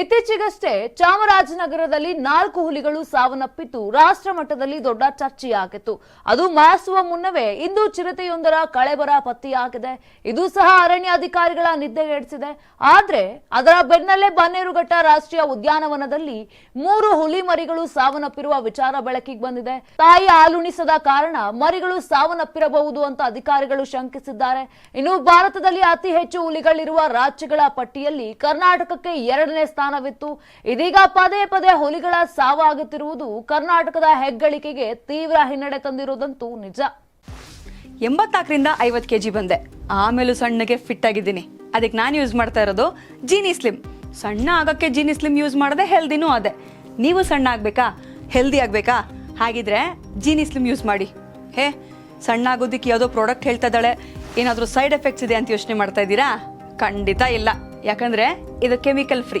ಇತ್ತೀಚೆಗಷ್ಟೇ ಚಾಮರಾಜನಗರದಲ್ಲಿ ನಾಲ್ಕು ಹುಲಿಗಳು ಸಾವನ್ನಪ್ಪಿದ್ದು ರಾಷ್ಟ್ರ ಮಟ್ಟದಲ್ಲಿ ದೊಡ್ಡ ಚರ್ಚೆಯಾಗಿತ್ತು. ಅದು ಮಾಸುವ ಮುನ್ನವೇ ಇಂದು ಚಿರತೆಯೊಂದರ ಕಳೆಬರ ಪತ್ತೆಯಾಗಿದೆ. ಇದು ಸಹ ಅರಣ್ಯ ಅರಣ್ಯಾಧಿಕಾರಿಗಳ ನಿದ್ದೆಗೆಡಿಸಿದೆ ಆದ್ರೆ ಅದರ ಬೆನ್ನಲ್ಲೇ ಬನ್ನೇರುಘಟ್ಟ ರಾಷ್ಟ್ರೀಯ ಉದ್ಯಾನವನದಲ್ಲಿ ಮೂರು ಹುಲಿ ಮರಿಗಳು ಸಾವನ್ನಪ್ಪಿರುವ ವಿಚಾರ ಬೆಳಕಿಗೆ ಬಂದಿದೆ. ತಾಯಿ ಹಾಲುಣಿಸದ ಕಾರಣ ಮರಿಗಳು ಸಾವನ್ನಪ್ಪಿರಬಹುದು ಅಂತ ಅಧಿಕಾರಿಗಳು ಶಂಕಿಸಿದ್ದಾರೆ. ಇನ್ನು ಭಾರತದಲ್ಲಿ ಅತಿ ಹೆಚ್ಚು ಹುಲಿಗಳಿರುವ ರಾಜ್ಯಗಳ ಪಟ್ಟಿಯಲ್ಲಿ ಕರ್ನಾಟಕಕ್ಕೆ ಎರಡನೇ ಸ್ಥಾನವಿತ್ತು. ಇದೀಗ ಪದೇ ಪದೇ ಹುಲಿಗಳ ಸಾವಾಗುತ್ತಿರುವುದು ಕರ್ನಾಟಕದ ಹೆಗ್ಗಳಿಕೆಗೆ ತೀವ್ರ ಹಿನ್ನಡೆ ತಂದಿರುವುದಂತೂ ನಿಜ. ಎಂಬತ್ನಾಲ್ಕರಿಂದ ಐವತ್ತು ಕೆಜಿ ಬಂದೆ. ಆಮೇಲೂ ಸಣ್ಣಗೆ ಫಿಟ್ ಆಗಿದ್ದೀನಿ. ಅದಕ್ಕೆ ನಾನು ಯೂಸ್ ಮಾಡ್ತಾ ಇರೋದು ಜೀನಿ ಸ್ಲಿಮ್ ಸಣ್ಣ ಆಗೋಕ್ಕೆ ಜೀನಿ ಸ್ಲಿಮ್ ಯೂಸ್ ಮಾಡಿದೆ ಹೆಲ್ದಿನೂ ಅದೇ. ನೀವು ಸಣ್ಣ ಆಗಬೇಕಾ? ಹೆಲ್ದಿ ಆಗಬೇಕಾ? ಹಾಗಿದ್ರೆ ಜೀನಿ ಸ್ಲಿಮ್ ಯೂಸ್ ಮಾಡಿ. ಹೇ, ಸಣ್ಣ ಆಗೋದಿಕ್ಕೆ ಯಾವುದೋ ಪ್ರಾಡಕ್ಟ್ ಹೇಳ್ತಾ ಇದ್ದಾಳೆ. ಏನಾದರೂ ಸೈಡ್ ಎಫೆಕ್ಟ್ಸ್ ಇದೆ ಅಂತ ಯೋಚನೆ ಮಾಡ್ತಾ ಇದ್ದೀರಾ? ಖಂಡಿತ ಇಲ್ಲ. ಯಾಕಂದರೆ ಇದು ಕೆಮಿಕಲ್ ಫ್ರೀ